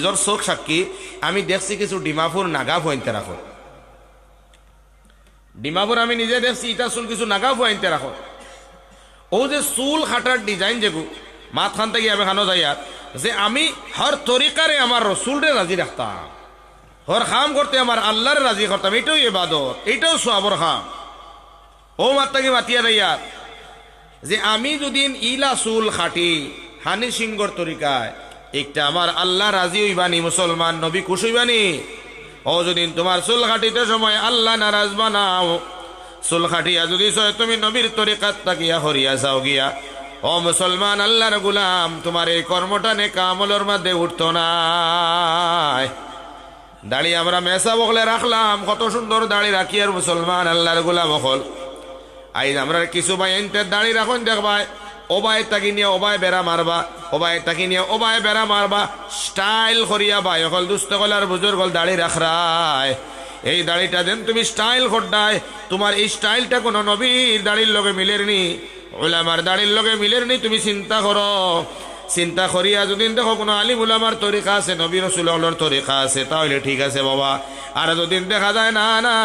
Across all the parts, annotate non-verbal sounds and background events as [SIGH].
নিজের চোখ সাক্ষী, আমি দেখছি কিছু ডিমাপুর নাগা ফুয়াইতে রাখো ডিমাপুর আমি নিজে দেখছি, ইটা চুল কিছু নাগা ফুয়াইতে রাখো ও যে চুল খাটার ডিজাইন যেগু মাত খান থেকে আমি খানো যাই যে আমি হর তরিকারে আমার রসুলরে রাজি রাখতাম হর খাম করতে আমার আল্লাহরে রাজি করতাম এটাও এবাদত এটাও সোয়াবর খাম। ও মাত্তাকে মাতিয়া আর যে আমি যদি ইলা চুল খাটি, হানি সিংহর তরিকায় একটা আমার আল্লাহ রাজি হইবানি, মুসলমান নবী খুশ হইবানি। ও, যদি তোমার চুল খাটিতে সময় আল্লাহ নারাজ বানাও চুল খাটিয়া যদি তুমি নবীর তরিকাত তাকিয়া হরিয়া যাও গিয়া। ও, মুসলমান আল্লাহর গুলাম, তোমার এই কর্মটা নে কামলের মধ্যে উঠতো না। দাড়ি আমরা মেসা বকলে রাখলাম, কত সুন্দর দাড়ি রাখি আর মুসলমান আল্লাহর গুলাম হল আইজ আমরা কিছু ভাই, এনতে দাড়ি রাখুন দেখবাই ওবায় তাকি নিয়ে ওবায় বেড়া মারবা, ওবায় তাকি নিয়ে ওবায় বেড়া মারবা, স্টাইল করিয়া বাই অকল দুস্থ কল আর গল দাড়ি রাখরায়। এই দাড়িটা দেন তুমি স্টাইল করডায় তোমার এই স্টাইলটা কোনো নবীর দাড়ির লগে মিলের নি, ওলামার দাড়ির লগে মিলের নি, তুমি চিন্তা করো। চিন্তা করিয়া যদি দেখো কোনো আলিম উলামার তরিকা আছে, নবী রসুলের তরিকা আছে, তাহলে ঠিক আছে বাবা। আর যদি দেখা যায়, না না,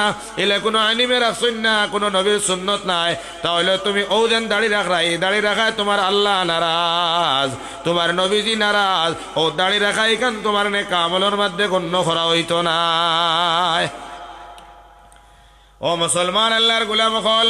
এলে কোনো আলিমে রাখছেন না কোনো নবীর সুন্নত নাই, তাহলে তুমি ও যেন দাড়ি রাখরা এই দাড়ি রাখায় তোমার আল্লাহ নারাজ তোমার নবীজি নারাজ ও দাড়ি রাখা এখান তোমার নে কামলের মধ্যে গণ্য করা হইতো না ও মুসলমান আল্লাহর গুলাম হল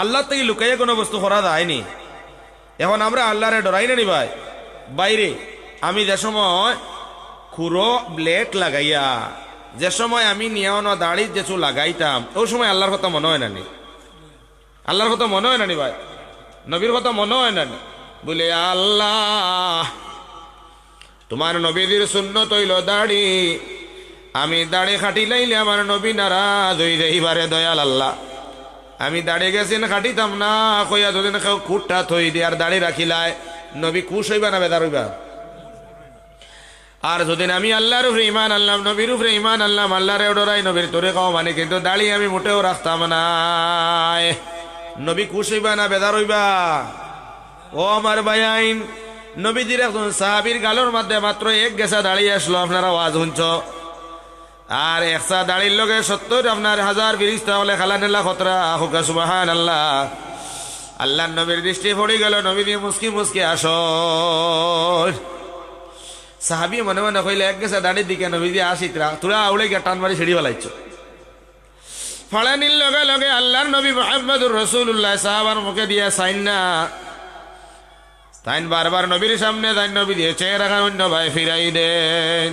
আল্লাহ থেকে লুকাইয়া কোনো বস্তু করা যায়নি। এখন আমরা আল্লাহরে ডরাই না ভাই? বাইরে, আমি যে সময় খুরো ব্লেড লাগাইয়া, যে সময় আমি নিয়ানো দাড়ির যেচু লাগাইতাম, ওই সময় আল্লাহর কথা মনে হয় নানি আল্লাহর কথা মনে হয় নানি ভাই? নবীর কথা মনে হয় নানি বলে, আল্লাহ, তোমার নবীদের শূন্য তৈল দাড়ি। আমি দাড়ি খাটি লাইলে আমার নবী নারাজ হই যাইবারে দয়াল আল্লাহ। আমি দাঁড়িয়ে গেছেন খাটিতাম না, কইয়া দুদিন কেউ কুটটা থই দিয়ে আর দাড়ি রাখিলায়, নবী কুশ হইবা না বেদার হইবা? আর যদি আমি আল্লাহর উপরে ইমান আল্লাহ নবীর উপরে ইমান আল্লাহ আল্লাহরে ডরাই নবীর তোরে কাও মানে কিন্তু দাড়ি আমি মোটেও রাখতাম না। নবী কুশ হইবা না বেদার হইবা? ও আমার ভাই আইন, নবীজির একজন সাহাবির গালোর মধ্যে মাত্র এক গেছা দাঁড়িয়ে আসলো, আপনারা ওয়াজ শুনছ। আর একসা দাড়ির লগে সত্তর, আপনার হাজার বিরিস্তা হলে খালা নেলা খতরা। হুকা সুবাহান আল্লাহ আল্লাহ নবীর দৃষ্টি পড়ে গেল, নবী মুসকি মুসকি আস সাহাবি মনে মনে কইলে, এক গেছে দাড়ির দিকে নবী দিয়ে আসি, তোরা আউলে গিয়ে টান মারি সিঁড়ি ফেলাইছ ফলানির লগে লগে আল্লাহর নবী মোহাম্মদুর রসুল্লাহ সাহাবার মুখে দিয়ে সাইন না। তাইন বারবার নবীর সামনে তাই নবী দিয়ে চেয়ে রাখার অন্য ভাই ফিরাই দেন।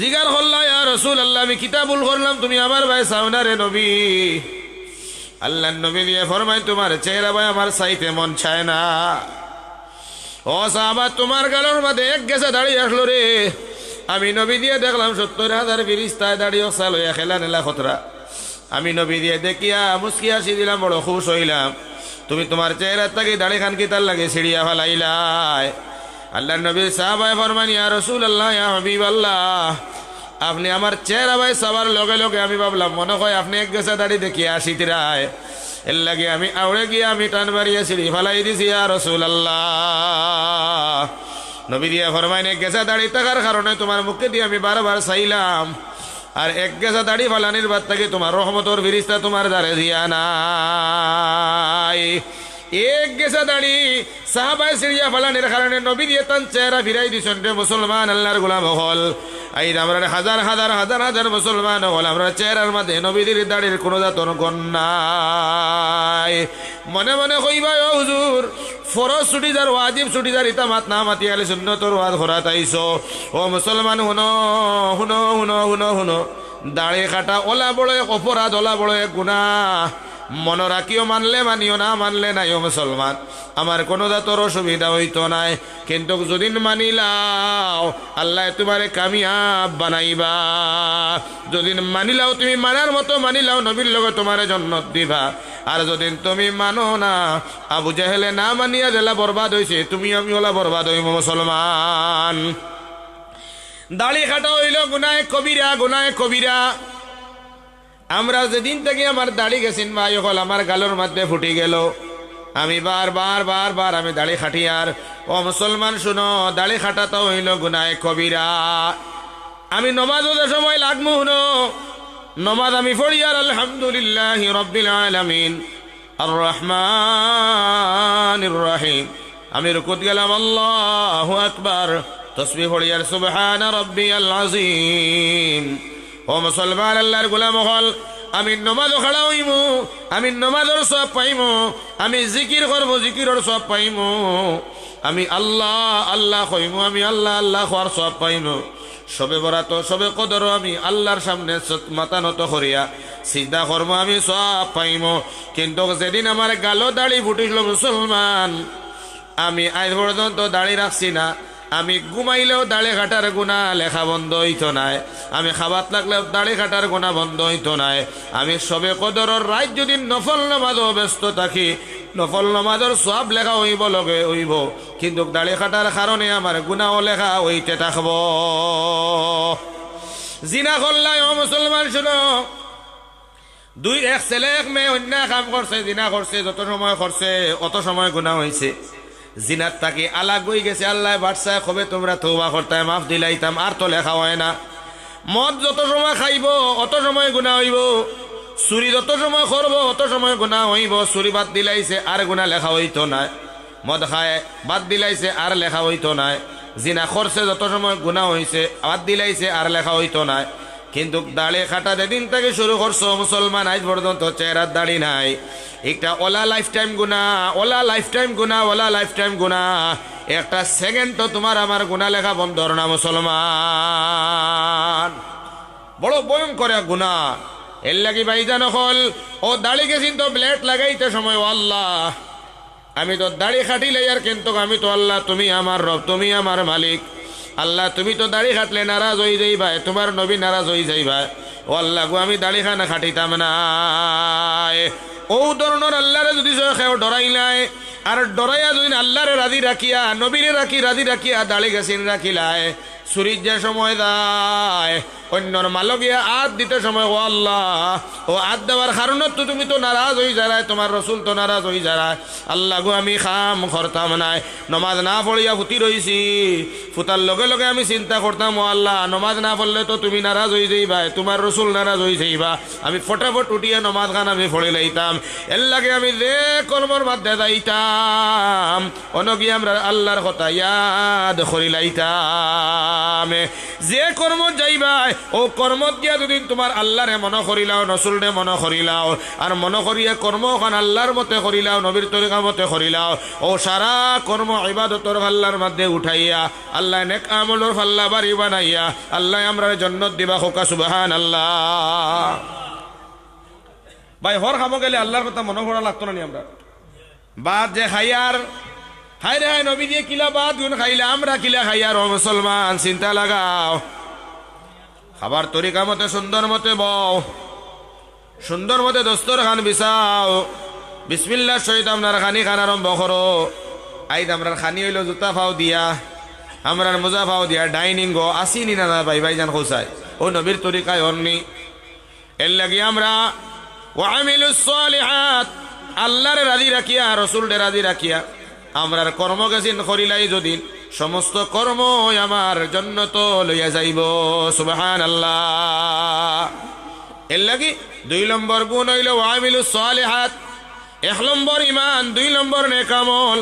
জিগার হল্লা রসুল আল্লাহ আমি কিতাবুল করলাম, তুমি আমার ভাই সাউনা রে নবী। আল্লাহ নবী দিয়ে ফরমাই তোমার চেহারা ভাই আমার সাইতে মন চায় না। ও সাহাবা, তোমার গালোর মধ্যে এক গেছে দাঁড়িয়ে আসলো রে। আমি নবী দিয়ে দেখলাম, সত্তর হাজার বিরিস্তায় দাঁড়িয়ে সাল হইয়া খেলা নেলা খতরা। আমি নবী দিয়ে দেখিয়া মুসকি আসি দিলাম, বড় খুশ হইলাম। তুমি তোমার চেহারা তাকে দাড়ি খান কি তার লাগে সিঁড়িয়া ফেলাইলাই। আল্লাহ নবী সাহাবায় ফরমান, ইয়া রসুল আল্লাহ ইয়া আল্লাহ আপনি আমার চেহারা ভাই সবার লগে লগে আমি ভাবলাম, মনে হয় আপনি এক গেছে দাড়ি দেখি আসিতিরায় এর লাগে আমি আউড়ে গিয়ে আমি টান বাড়িয়ে সিঁড়ি ফেলাই দিছি, ইয়া রসুল আল্লাহ নবী দিয়া ফরমাইন গেছা দাড়ি থাকার কারণে তোমার মুখে দিয়ে আমি বারবার চাইলাম। আর এক গেছা দাড়ি ফালানির বাদ থেকে তোমার রহমতর ফিরিস্তা তোমার দ্বারে দিয়া নাই। এক মুসলমান আল্লাহর গোলাম হল হল কোনো গন্যায় মনে মনে মাত কাটা ওলা বড় অপরাধ ওলা বড় গুণা মনে রাখিও, মানলে মানিও না, মানলে নাই ও মুসলমান। আমার কোনো দাতর অসুবিধা হইতো নাই। কিন্তু যদি মানিলাও, আল্লাহ তোমারে কামিয়াব বানাইবা। যদি মানিলাও, তুমি মানার মতো মানিলাও, নবীর লগে তোমারে জন্নত দিবা। আর যদি তুমি মানো না, আবু জাহেলে না মানিয়া জেলা বরবাদ হয়েছে তুমি আমি ওলা বরবাদ হইব মুসলমান। দাড়ি খাটা হইল, গুনায় কবিরা গুনায় কবিরা। আমরা যেদিন থেকে আমার দাড়ি গেছেন ভাই হল আমার গালোর মধ্যে ফুটি গেল। আমি বার বার বার বার আমি দাড়ি খাটি আর, ও মুসলমান শুনো, দাড়ি খাটা খাটাতে হইল গুনায় কবিরা। আমি নমাজ সময় লাগবো শুনো, নমাজ আমি পড়ি আর আলহামদুলিল্লাহ রব্বিল আলামিন। আর রহমান রহিম। আমি রুকুত গেলাম, আল্লাহ আকবার। তসবি পড়ি আর সুবহান রব্বিয়াল আজিম ও মুসলমান আল্লাহর গোলাম হল, আমি নমাজও খাড়া হইমু আমি নমাজর সব পাইমু, আমি জিকির করব, জিকিরর সব পাইমু। আমি আল্লাহ আল্লাহ কইমু, আমি আল্লাহ আল্লাহ হওয়ার সব পাইমু। সবে বরাত, সবে কদর আমি আল্লাহর সামনে মাথা নত করিয়া সিদ্ধা কর্ম আমি সব পাইমু। কিন্তু যেদিন আমার গালো দাড়ি ফুটিছিল মুসলমান, আমি আজ পর্যন্ত দাড়ি রাখছি না। আমি ঘুমাইলেও দাড়ি কাটার গুণা লেখা বন্ধ হইতো নাই। আমি খাবার লাগলেও দাড়ি কাটার গুণা বন্ধ হইতো নাই। আমি সবে কদরের রাত যদি নফল নমাজও ব্যস্ত থাকি, নফল নমাজর সব লেখা হইব লগে হইব। কিন্তু দাড়ি কাটার কারণে আমার গুণাও লেখা হইতে থাকব। জিনা করলাই, ও মুসলমান শুনো। দুই এক ছেলে, এক মেয়ে, অন্য কাম করছে, জিনা করছে, যত সময় করছে, অত সময় গুণা হয়েছে জিনার তাকে আলাগ হয়ে গেছে, আল্লাহ বাদশাহ কবে তোমরা তৌবা করতাম, মাফ দিলাইতাম, আর তো লেখা হয় না। মদ যত সময় খাইব, অত সময় গুণা হইব। চুরি যত সময় করব, অত সময় গুণা হইব। চুরি বাদ দিলাইছে, আর গুণা লেখা হইতো না মদ খায়, বাদ দিলাইছে, আর লেখা হইতো না জিনা করছে যত সময় গুণা হইছে, বাদ দিলাইছে, আর লেখা হইতো না কিন্তু দাড়ি খাটা যেদিন থেকে শুরু করছ, মুসলমান আজ পর্যন্ত চেহারার দাড়ি নাই। একটা ওলা লাইফ টাইম গুণা, ওলা লাইফ টাইম গুণা, ওলা লাইফ টাইম গুণা। একটা সেকেন্ড তো তোমার আমার গুণা লেখা বন্ধ না, মুসলমান। বড় ভয়ঙ্কর গুণা। এর লাগি ভাইজান হল ও দাড়ি গেছিন তো ব্লেড লাগাইতে সময়, ও আল্লাহ। আমি তো দাড়ি খাটিলে আর কিন্তু আমি তো আল্লাহ, তুমি আমার রব, তুমি আমার মালিক। আল্লাহ, তুমি তো দাড়ি খাটলে নারাজ হয়ে যাইবা তোমার নবী নারাজ হয়ে যাইবা। ও আল্লাহ গো, আমি দাড়ি খানা খাটিতাম না। ও ধরনের আল্লাহরে যদি ডরাই ডরাইলাই আর ডরাইয়া যদি আল্লাহরে রাজি রাখিয়া, নবীরে রাখি, রাজি রাখিয়া দাড়ি গাছিন রাখিলায় সুরির যে সময় দেয় অন্যর মালকিয়া আদ দিতে সময়, ও আল্লাহ, ও আদ দেওয়ার কারণত তো তুমি তো নারাজ হয়ে যারায়, তোমার রসুল তো নারাজ হয়ে যারায়। আল্লাহ গো, আমি খাম করতাম নাই। নমাজ না পড়িয়া ফুটি রইছি। ফুটার লগে লগে আমি চিন্তা করতাম, ও আল্লাহ, নমাজ না পড়লে তো তুমি নারাজ হয়ে যাইবা, তোমার রসুল নারাজ হয়ে যাইবা। আমি ফটাফট উঠিয়ে নমাজ খান আমি পড়ে লাইতাম। এর লাগে আমি যে কর্মর মধ্যে যাইতাম, অনগি আমরা আল্লাহর কথা ইয়াদ করি লাইতাম যে কর্ম যাইবাই ও কর্ম দিয়া যদি তোমার আল্লাহরে মন করিলাও, নসুলরে মন করিলাও, আর মন করিয়া কর্ম খান আল্লাহর মতে করিলাও, নবীর তরিকা মতে করিলাও, ও সারা কর্ম ইবাদতর আল্লাহর মধ্যে উঠাইয়া, আল্লাহ নেক আমলর ফাল্লা বাড়ি বানাইয়া, আল্লাহ আমরা জন্নত দিবা হোকা সুবাহান আল্লাহ ভাই, হর খাব গেলে আল্লাহর কথা মনে করা লাগতো না নি আমরা? বাদ যে খাইয়ার হাই রে হাই নবী দিয়ে কিলা বাদ গুণ খাইলে, আমরা কিলা খাইয়ার ও মুসলমান, চিন্তা লাগাও। খাবার তরিকা মতে, সুন্দর মতে বও। সুন্দর মতে দস্তর খান বিছাও। বিসমিল্লার সহিত আপনার খানি খান আরম্ভ করো। আইদ আমরার খানি হইল জুতা ফাও দিয়া, আমরার মোজা ফাও দিয়া, ডাইনিং গো আসিনি না ভাই ভাইজান খোসাই ও নবীর তরিকায় অন্নি এর লাগি আমরা ওয়ামিলুস সালিহাত, আল্লাহরে রাজি রাখিয়া, রসুলরে রাজি রাখিয়া, আমরার কর্ম গেছিন করিলাই যদি সমস্ত কর্ম আমার জন্য তো লইয়া যাইব সুবাহান আল্লাহ এর লাগি দুই নম্বর গুণ হইল ওয়ামিলুস সালিহাত। এক নম্বর ইমান দুই নম্বর নেকামল।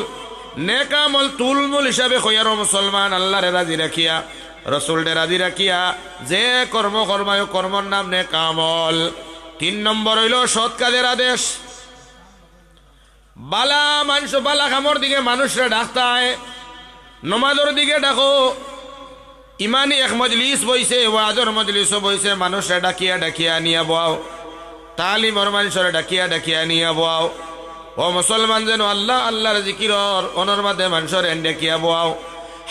নেকামল তুলমুল হিসাবে কইয়ার মুসলমান, আল্লাহরে রাজি রাখিয়া, রসুলরে রাজি রাখিয়া, যে কর্ম কর্মায় কর্মর নাম নেকামল। তিন নম্বর হইল সৎ কাজের আদেশ। বালা মানুষ, বালা খামর দিকে মানুষরা ডাকতায় নমাজের দিকে ডাকো। ইমানি এক মজলিস বইছে, ওয়াজর মজলিসও বইছে, মানুষরা ডাকিয়া ডাকিয়া নিয়ে বাও তালিমর মানুষের ডাকিয়া ডাকিয়া নিয়া বোয়াও। ও মুসলমান যেন আল্লাহ আল্লাহর জিকিরর অনর মাঝে মানুষের ডাকিয়া বোয়াও।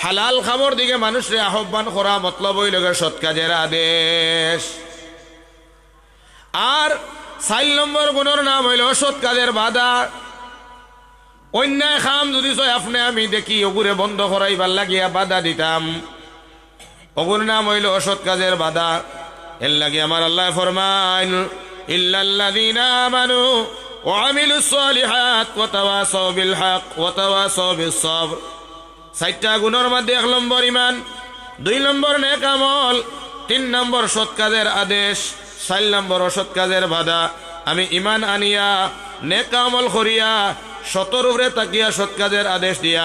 হালাল খাবর দিকে মানুষরে আহ্বান করা মতলব হইল সৎ কাজের আদেশ। আর চার নম্বর গুণের নাম হইল অসৎ কাজের বাধা। অন্যায় খাম যদি চয় আপনি আমি দেখি, অগুরে বন্ধ করাইবার লাগিয়া বাধা দিতাম। অগুর নাম হইল অসৎ কাজের বাধা। এর লাগে আমার আল্লাহ ফরমান বিল এক ইমান দুই আদেশ, চার নম্বর অসৎ কাজের বাধা। আমি ইমান আনিয়া নেকামল করিয়া সতর উপরে তাকিয়া সৎ কাজের আদেশ দিয়া,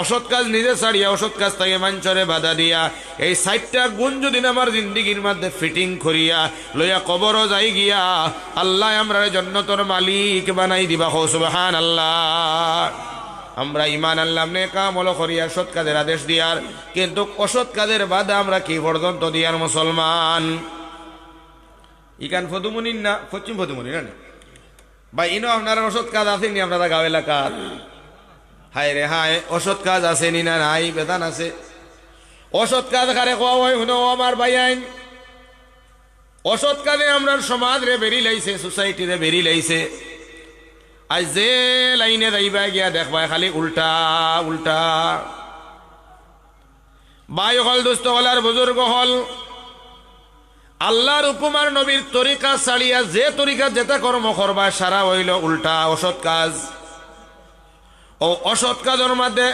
অসৎ কাজ নিজে ছাড়িয়া অসৎ কাজ তাকে মাঞ্চরে বাধা দিয়া, এই সাইটটা গুণ যদি আমার জিন্দিগির মধ্যে ফিটিং করিয়া লইয়া কবরও যাই গিয়া, আল্লাহ আমরা জন্নতর মালিক বানাই দিবা হো সুবহান আল্লাহ আমরা ইমান আল্লাহ নে কামল করিয়া সৎ কাজের আদেশ দিয়ার কিন্তু অসৎ কাজের বাধা আমরা কি পর্যন্ত দিয়ার মুসলমান? ইকান ফতুমনির না, পশ্চিম ফতুমনি না? বা ইনো আপনার অসৎ কাজ আসেনি আপনারা গাঁও এলাকার হায় রে হায় অসৎ কাজ আসেনি না নাই? বেদান আছে। অসৎ কাজ কারে কোয়া হয় শুনো আমার ভাই আইন। অসৎ কাজে আমরা সমাজ রে বেরি লাইছে সোসাইটি রে বেরি লাইছে। আজ যে লাইনে যাইবা গিয়া দেখবা, খালি উল্টা উল্টা। বাই হল দুস্থ হল আর বুজুর্গ হল। আল্লাহর উপমার নবীর তরিকা ছাড়িয়া যে তরিকা যেটা কর্ম করবা সারা হইল উল্টা অসৎ কাজ। ও অসৎ কাজের মধ্যে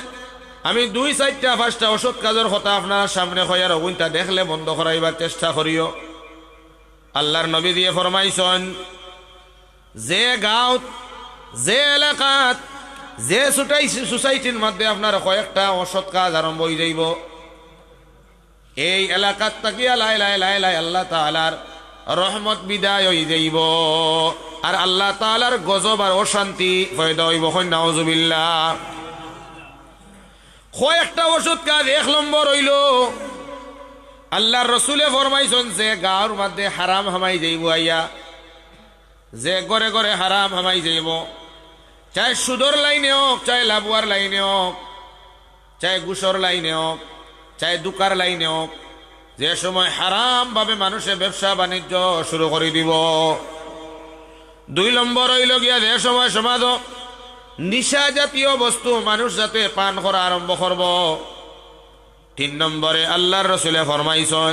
আমি দুই চারটা, পাঁচটা অসৎ কাজের কথা আপনার সামনে হইয়ার অগুনটা দেখলে বন্ধ করাইবার চেষ্টা করিও। আল্লাহর নবী দিয়ে ফরমাইছন, যে গাঁত যে এলাকাত, যে সোসাইটির মধ্যে আপনার কয়েকটা অসৎ কাজ আরম্ভ হয়ে যাইব। এই এলাকাত তাকিয়া লাই লাই লাই লাই, আল্লাহ তালার রহমত বিদায় হয়ে যাইব। আর আল্লাহ তালার গজব আর অশান্তি ফয়দা হইব নাউজুবিল্লা কয়েকটা ওষুধ কাজ এক নম্বর হইল, আল্লাহর রসুলে ফরমাইছন যে গাঁর মধ্যে হারাম হামাই যাইব আইয়া। যে গড়ে গড়ে হারাম হামাই যাইব। চাই সুদর লাইনে হোক, চাই লাবুয়ার লাইনে হোক, চাই গুসর লাইনে হোক চাই দুকার লাইনে হোক। যে সময় হারাম ভাবে মানুষে ব্যবসা বাণিজ্য শুরু করে দিব। দুই নম্বর হইল গিয়া যে সময় সমাজ নিশা জাতীয় বস্তু মানুষ যাতে পান করা আরম্ভ করব। তিন নম্বরে আল্লাহর রসুলে ফরমাইছন,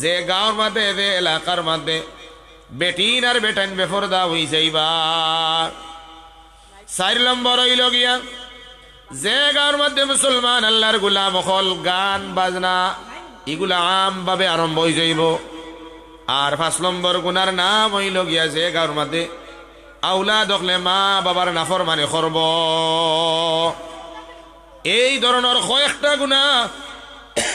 যে গাঁর মধ্যে যে এলাকার মধ্যে বেটিন আর বেটাইন বেফরদা হই যাইবা। চার নম্বর হইল গিয়া যে গাঁর মধ্যে মুসলমান আল্লাহর গুলাম হল, গান, বাজনা, এগুলা আম ভাবে আরম্ভ হয়ে যাইব। আর পাঁচ নম্বর গুনার নাম হইল গিয়া যে গাঁর মধ্যে আউলা দখলে মা বাবার নাফর মানে করব। এই ধরনের কয়েকটা গুণা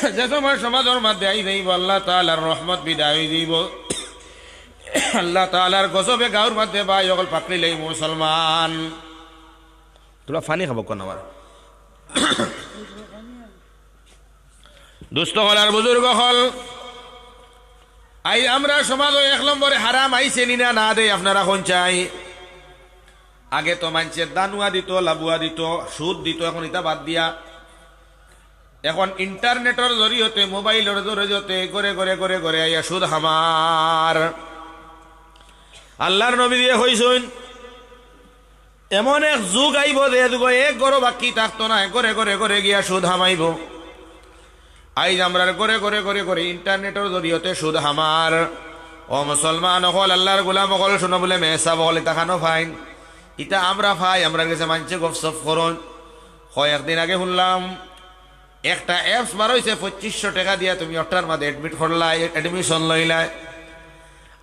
[COUGHS] যে সময় সমাজের মধ্যে আই যাইব, আল্লাহ তালার রহমত বিদায় হয়ে যাইব। [COUGHS] আল্লাহ তালার গজবে গাঁর মধ্যে বা অকল পাকড়ি লই মুসলমান। তোরা ফানি খাব কোন আমার [COUGHS] দুস্থ হল আর বুজুর্গ হল। আই, আমরা সমাজ এক নম্বরে হারাম আইছে নিনা না? দেয় আপনারা কোন চাই? আগে তো মানুষের দানুয়া দিত, লাবুয়া দিত, সুদ দিত, এখন এটা বাদ দিয়া। এখন ইন্টারনেটের জরিয়তে মোবাইলের জরিয়তে করে করে করে করে আইয়া সুদ হামার। আল্লাহর নবী দিয়ে হইছুন এমন এক যুগ আইব যে যুগ এক গরো বাকি থাকতো না করে করে করে গিয়া সুদ হামাইব। আইজ আমরা করে করে করে করে ইন্টারনেটের জরিয়তে সুদ হামার। ও মুসলমান, হল আল্লাহর গোলাম, হল শুনো বলে মেহসা বল এটা খানো ফাইন। ইটা আমরা ফাই, আমরা কাছে মানছে গপসপ করুন। হয় একদিন আগে শুনলাম, একটা অ্যাপস বার হয়েছে পঁচিশশো টাকা দিয়া তুমি অটার মাঝে এডমিট করলাই এডমিশন লইলাই।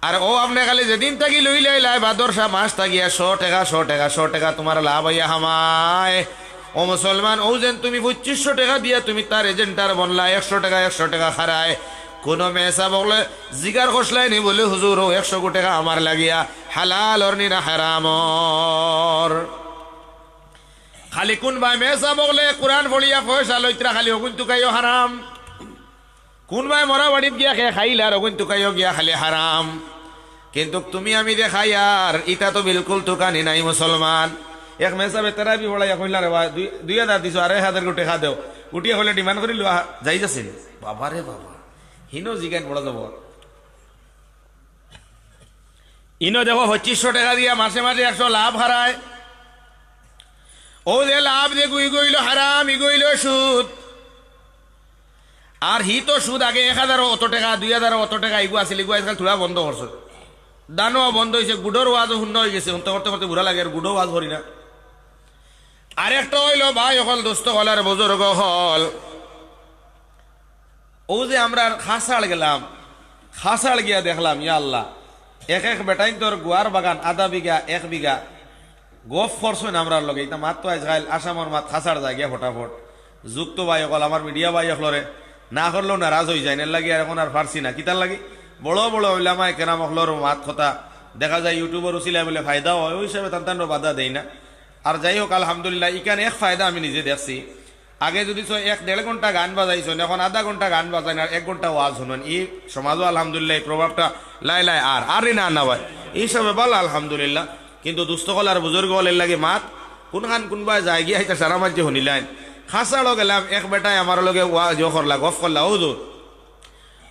আর ও আপনি খালি যেদিন থাকি লই লাই লাইলাই বাদরসা মাস থাকিয়া শো টাকা শো টাকা শো টাকা তোমার লাভ হইয়া হামায় ও মুসলমান ও যেন তুমি পঁচিশশো টাকা দিয়া, তুমি তার এজেন্টার বনলা একশো টাকা একশো টাকা হারায় কোন মেসা বলে জিগার খসলাই নি বলে হুজুর ও একশো কো টাকা আমার লাগিয়া হালাল ওর নি না হারামর খালি কোন ভাই মেসা বলে কোরআন ফলিয়া পয়সা লইতরা খালি অগুন তুকাইও হারাম কোন ভাই মরা বাড়িত গিয়া খে খাইলা অগুন তুকাইও গিয়া খালি হারাম কিন্তু তুমি আমি দেখাই আর ইটা তো বিলকুল তুকানি নাই, মুসলমান। এক মেসাবে তেরা বি বড়াই কইলা রে দুই- হাজার দিছো আড়াই হাজার গোটে খা দেও। উঠিয়া হলে ডিমান্ড করি লোয়া যাই যাছিল বাবা রে বাবা, হিনো জিগান বড় যাব। ইনো দেখো পঁচিশশো টাকা দিয়া মাসে মাসে একশো লাভ হারায় ও যে লাভ যে গুই গইল হারাম ই গইল সুদ। আর হি তো সুদ আগে এক হাজার অত টাকা, দুই হাজার অত টাকা ইগু আছিল ইগু আজকাল থোড়া বন্ধ করছে দানো বন্ধ হয়েছে গুডোর ওয়াজও শূন্য হয়ে গেছে। অন্ত করতে করতে বুড়া লাগে আর গুডো ওয়াজ করি না। আর আরেকটা হইল, ভাই হল দোস্ত হল আর বুজুর্গ হল। ও যে আমরা খাসাড় গেলাম খাসাড় গিয়া দেখলাম, ইয়া আল্লাহ। এক এক বেটাইন তোর গুয়ার বাগান, আধা বিঘা, এক বিঘা। গফ করছেন আমরা লগে এটা মাত তো আজকাল আসামর মাত খাসার যায় গিয়া ফটাফট। যুক্ত ভাই অকল আমার মিডিয়া ভাই অকলরে না করলেও নারাজ হয়ে যায় না লাগি আর এখন আর পারছি না। কিতার লাগি? বড় বড় ওলামাই কেরাম অকলর মাত কথা। দেখা যায় ইউটিউবের উচিলায় বলে ফায়দা হয়, ওই হিসাবে তান বাধা দেয় না। আর যাই হোক আলহামদুলিল্লাহ, ইকান এক ফায়দা আমি নিজে দেখছি। আগে যদি এক দেড় ঘণ্টা গান বাজাইছেন এখন আধা ঘণ্টা গান বাজাই না এক ঘণ্টা ওয়াজ শুনুন। এই সমাজও আলহামদুলিল্লাহ, এই প্রভাবটা লাই লাই আর আরই না না ভাই। এই এইসবে বল আলহামদুলিল্লাহ। কিন্তু দুস্থকল আর বুজুর্গ হলের লাগে মাত কোনখান কোনবা যায় গিয়ে সারা মাঝে শুনিলেন। খাসাড়ো গেলাম এক বেটায় আমার লগে ওয়াজ করলা, গফ করলা ও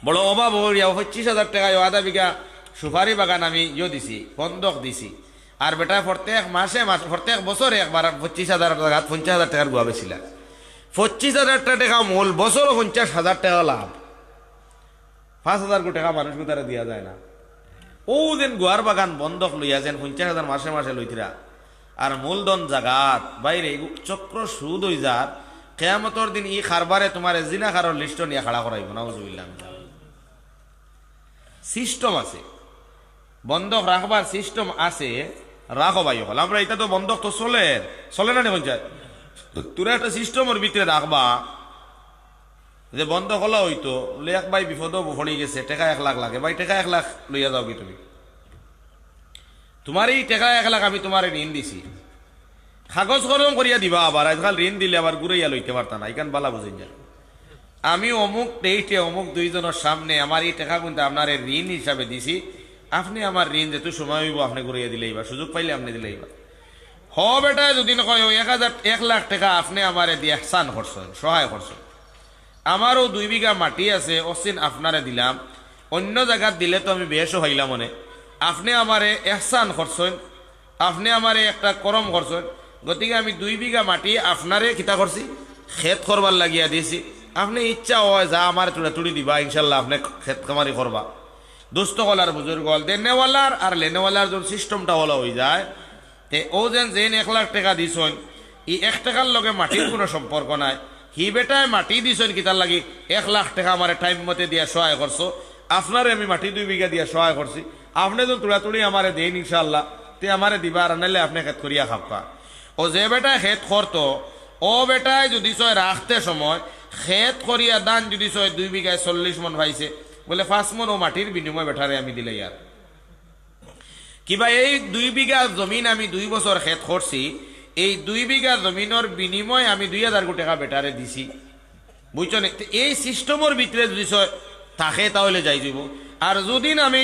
বড় অভাব হইয়া পঁচিশ হাজার টাকায় আধা বিঘা সুপারি বাগান আমি ইয়ে দিছি, বন্ধক দিছি। আর বেটা, প্রত্যেক মাসে মাস, প্রত্যেক বছরে একবার পঁচিশ হাজার টাকা পঞ্চাশ হাজার টাকার গুয়া বেছিলাম পঁচিশ হাজার টাকা মূল, বছর পঞ্চাশ হাজার টাকা লাভ। পাঁচ হাজার কোটি টাকা মানুষ তারা দিয়া যায় না। ও দিন গুয়ার বাগান বন্ধক লইয়া যেন পঞ্চাশ হাজার মাসে মাসে লইতিরা। আর মূলধন জাগাত, বাইরে চক্র সুদ হই যার কেয়ামতর দিন ই খারবারে তোমার জিনা খারর লিস্ট নিয়ে খাড়া করাইব না বুঝলাম সিস্টেম আছে। বন্ধক রাখবার সিস্টেম আছে, রাখো ভাই হল আমরা এটা তো বন্ধক তো চলে চলে না দেখুন তোরা একটা সিস্টেমের ভিতরে রাখবা, যে বন্ধ হলো হইতো এক ভাই বিপদও ফড়ি গেছে, টেকা এক লাখ লাগে। ভাই, টেকা এক লাখ লইয়া যাও কি তুমি? তোমার এই টাকা এক লাখ আমি তোমার ঋণ দিছি। কাগজ কলম করিয়া দিবা আবার। আজকাল ঋণ দিলে আবার ঘুরাইয়া লইতে পারতা না। ইকান বালা বুঝেন যা আমি অমুক ডেটে অমুক দুইজনের সামনে আমার এই টাকা কিন্তু আপনার ঋণ হিসাবে দিছি। আপনি আমার ঋণ যেহেতু সময় হইব, আপনি ঘুরাইয়া দিলেই বা সুযোগ পাইলে আপনি দিলেই বা হ বেটা যদি নয় এক হাজার, এক লাখ টাকা আপনি আমার দিয়ে এহসান করছেন, সহায় করছেন। আমারও দুই বিঘা মাটি আছে অসিন আপনারে দিলাম। অন্য জায়গাত দিলে তো আমি বেশও হইলাম মনে আপনি আমারে এহসান করছেন, আপনি আমারে একটা করম করছেন। গতিকে আমি দুই বিঘা মাটি আপনারে কিতা করছি, খেত করবার লাগিয়া দিয়েছি। আপনি ইচ্ছা হয় যা আমার তুড়ি দিবা ইনশাল্লাহ আপনি খেত কামারি করবা। দুস্থ কলার বুজুর্গ গল দেনেওয়ালার আর লেনেওয়ালার যে সিস্টেমটা হলো হয়ে যায় ও যেন যেন এক লাখ টাকা দিছন ই এক টাকার লগে মাটির কোনো সম্পর্ক নাই। হি বেটায় মাটি দিছন কিতার লাগি এক লাখ টাকা আমার টাইম মতে দিয়া সহায় করছ, আপনারে আমি মাটি দুই বিঘা দিয়া সহায় করছি। আপনি তো তুড়াতুড়ি আমারে দেন ইনশাল্লাহ তে আমারে দিবা আর আপনি খেত করিয়া খাপ্পা। ও যে বেটায় খেত করতো, ও বেটায় যদি সয় রাখতে সময় খেত করিয়া দান যদি সয় দুই বিঘায় চল্লিশ মন পাইছে বলে, পাঁচ মন ও মাটির বিনিময় বেটারে আমি দিলে ইয়ার কিবা এই দুই বিঘা জমিন আমি দুই বছর খেত করছি এই দুই বিঘা জমিনের বিনিময় আমি দুই হাজার কোটি টাকা বেটারে দিছি। বুঝছ এই সিস্টেমের ভিতরে যদি থাকে তাহলে যাই যাব। আর যদিন আমি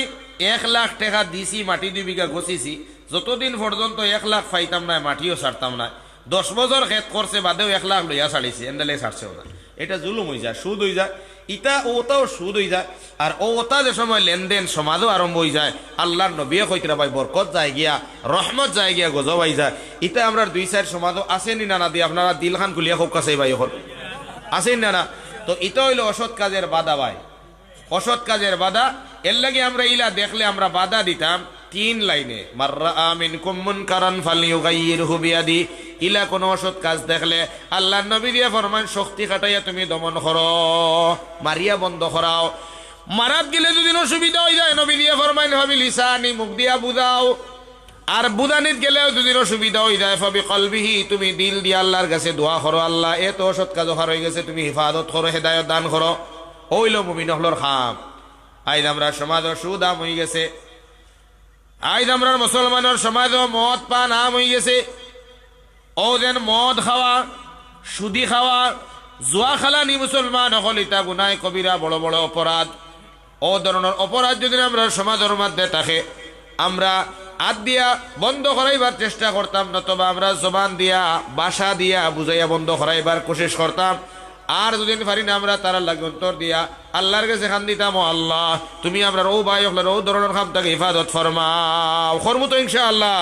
এক লাখ টাকা দিছি, মাটি দুই বিঘা গছিছি যতদিন পর্যন্ত এক লাখ পাইতাম না মাটিও ছাড়তাম না দশ বছর খেত করছে, বাদেও এক লাখ লইয়া ছাড়িছে এন্ডালে ছাড়ছেও না এটা জুলুম হয়ে যায়, সুদ হয়ে যায়। ইটা ওটাও সুদ হয়ে যায়। আর ও ওটা যে সময় লেনদেন সমাজও আরম্ভ হয়ে যায়, আল্লাহর নবিয়ে কইতরা ভাই বরকত যায় গিয়া, রহমত যায় গিয়া গজবাই যায়। ইটা আমরা দুই সাইড সমাজও আসেনি না না দিয়ে আপনারা দিল খান খুলিয়া খুব কাছে ভাই এখন। আসেন না না তো এটা হইল অসৎ কাজের বাধা ভাই। অসৎ কাজের বাধা। এর লাগে আমরা ইলা দেখলে আমরা বাধা দিতাম, তিন লাইনে। মাররা আমিন কুমুন কারণ ফালিউগাইয়িরহু বিয়াদি। ইলা কোন অসৎ কাজ দেখলে আল্লাহ নবী দিয়া ফরমান, শক্তি খাটাইয়া তুমি দমন করো, মারিয়া বন্ধ করাও। মারাত গেলে যদি অসুবিধা হয়ে যায়, নবী দিয়া ফরমান হবি লিসানি, মুখ দিয়া বুঝাও আর বুদানিত গেলেও যদি অসুবিধা হয়ে যায়, ফবি কলবিহি, তুমি দিল দিয়ে আল্লাহর কাছে দোয়া করো, আল্লাহ, এ তো অসৎ কাজ হার হয়ে গেছে, তুমি হিফাজত করো, হেদায়ত দান করো। হইল মুমিন হলর খাম। আইদ আমরা সমাজ সুদাম হয়ে গেছে। আইদ আমরা মুসলমানের সমাজ মদ পান আম হয়ে গেছে। ও যেন মদ খাওয়া, সুদি খাওয়া, জুয়া খালানি মুসলমান হল ইতা গুনায় কবিরা বড় বড় অপরাধ। ও ধরনের অপরাধ যদি আমরা সমাজের মধ্যে থাকে, আমরা হাত দিয়া বন্ধ করাইবার চেষ্টা করতাম, নতবা আমরা জবান দিয়া, বাসা দিয়া বুঝাইয়া বন্ধ করাইবার কোশিশ করতাম। আর যদি পারি না আমরা তারা লাগে উত্তর দিয়া আল্লাহর কাছে খান দিতাম আল্লাহ, তুমি আমরা রৌ ভাই ও ধরনের খাম তাকে হিফাজত ফরমাও। করব তো ইনশা আল্লাহ